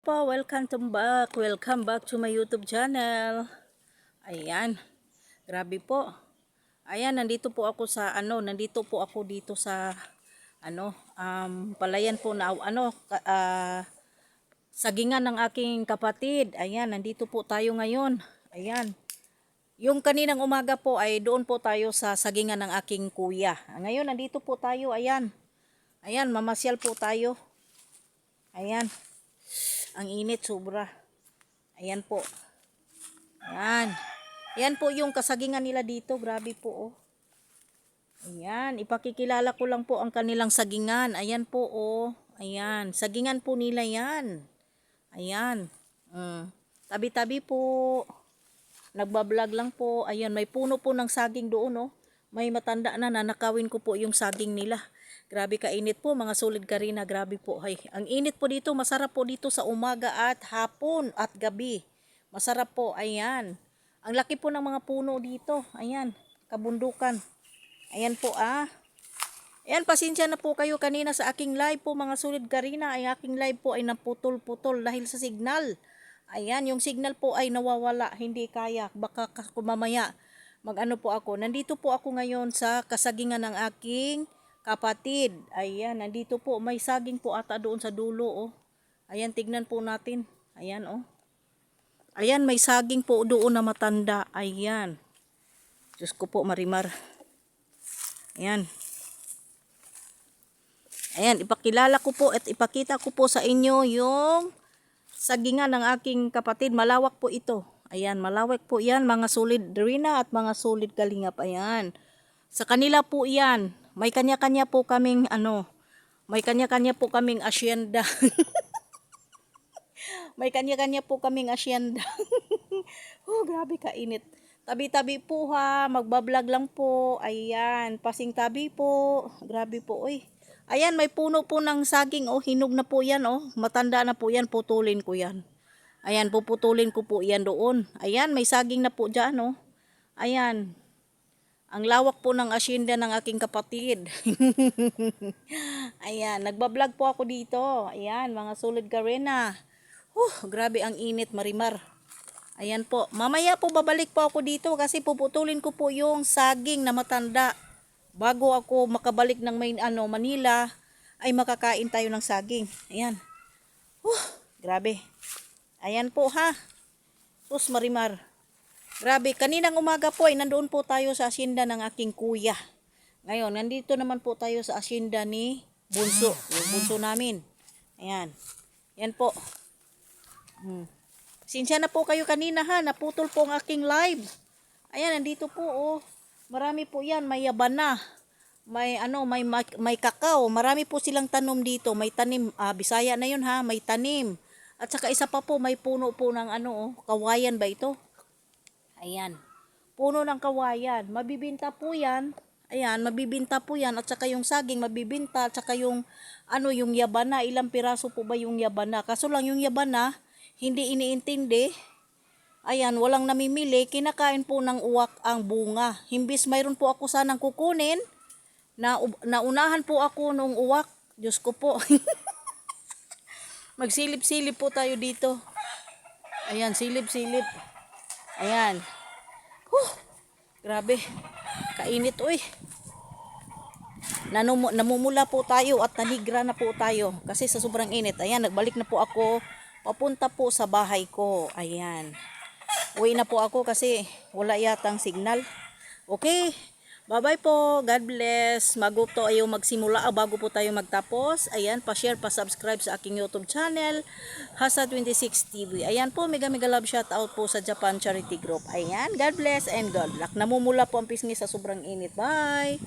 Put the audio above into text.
po, welcome to back. Welcome back to my YouTube channel. Ayan. Grabe po. Ayan, nandito po ako sa ano, nandito po ako dito sa ano, um, palayan po na ano, ah, sagingan ng aking kapatid. Ayan, nandito po tayo ngayon. Ayan. Yung kaninang umaga po ay doon po tayo sa sagingan ng aking kuya. Ngayon, nandito po tayo. Ayan. Ayan, mamasyal po tayo. Ayan. Ang init sobra. Ayan po. Ayan. Ayan po yung kasagingan nila dito. Grabe po oh. Ayan. Ipakikilala ko lang po ang kanilang sagingan. Ayan po oh. Ayan. Sagingan po nila yan. Ayan. Mm. Tabi-tabi po. Nagbablog lang po. Ayan. May puno po ng saging doon oh. May matanda na nanakawin ko po yung saging nila. Grabe kainit po mga solid karina. Grabe po. Ay, ang init po dito. Masarap po dito sa umaga at hapon at gabi. Masarap po. Ayan. Ang laki po ng mga puno dito. Ayan. Kabundukan. Ayan po ah. Ayan, pasensya na po kayo kanina sa aking live po mga solid karina. Ay aking live po ay naputol-putol dahil sa signal. Ayan, yung signal po ay nawawala. Hindi kaya. Baka ka- mamaya mag-ano po ako. Nandito po ako ngayon sa kasagingan ng aking kapatid. Ayan, nandito po. May saging po ata doon sa dulo, oh. Ayan, tignan po natin. Ayan, oh. Ayan, may saging po doon na matanda. Ayan. Diyos ko po, Marimar. Ayan. Ayan, ipakilala ko po at ipakita ko po sa inyo yung sagingan ng aking kapatid. Malawak po ito. Ayan, malawak po yan. Mga solid Rina at mga solid kalingap. Ayan. Sa kanila po yan. May kanya-kanya po kaming ano, may kanya-kanya po kaming asyenda. may kanya-kanya po kaming asyenda. oh, grabe kainit. Tabi-tabi po ha, magbablog lang po. Ayan, pasing tabi po. Grabe po, oy. Ayan, may puno po ng saging, oh, hinog na po yan, oh. Matanda na po yan, putulin ko yan. Ayan, puputulin ko po yan doon. Ayan, may saging na po dyan, oh. Ayan, ang lawak po ng asyenda ng aking kapatid. Ayan, nagbablog po ako dito. Ayan, mga solid garena. Huh, grabe ang init, marimar. Ayan po. Mamaya po babalik po ako dito kasi puputulin ko po yung saging na matanda. Bago ako makabalik ng main ano, Manila, ay makakain tayo ng saging. Ayan. Huh, grabe. Ayan po ha. Sus marimar. Grabe, kaninang umaga po ay nandoon po tayo sa asyenda ng aking kuya. Ngayon, nandito naman po tayo sa asyenda ni Bunso, yung bunso namin. Ayan. Yan po. Hmm. Sinsya na po kayo kanina ha, naputol po ang aking live. Ayan, nandito po oh. Marami po yan, may yabana. May ano, may may, may kakao. Marami po silang tanom dito. May tanim, ah, Bisaya na yun ha, may tanim. At saka isa pa po, may puno po ng ano oh, kawayan ba ito? Ayan. Puno ng kawayan. Mabibinta po yan. Ayan, mabibinta po yan. At saka yung saging, mabibinta. At saka yung, ano, yung yabana. Ilang piraso po ba yung yabana? Kaso lang yung yabana, hindi iniintindi. Ayan, walang namimili. Kinakain po ng uwak ang bunga. Himbis mayroon po ako sanang kukunin. Na, naunahan po ako nung uwak. Diyos ko po. Magsilip-silip po tayo dito. Ayan, silip-silip. Ayan. Huh, grabe. Kainit, uy. Nanumu- namumula po tayo at nanigra na po tayo kasi sa sobrang init. Ayan, nagbalik na po ako. Papunta po sa bahay ko. Ayan. Uwi na po ako kasi wala yatang signal. Okay. Bye-bye po. God bless. Bago to ayaw magsimula, ah, bago po tayo magtapos, ayan, pa-share, pa-subscribe sa aking YouTube channel, Hasa26 TV. Ayan po, mega mega love shout out po sa Japan Charity Group. Ayan, God bless and God luck. Namumula po ang pisngi sa sobrang init. Bye!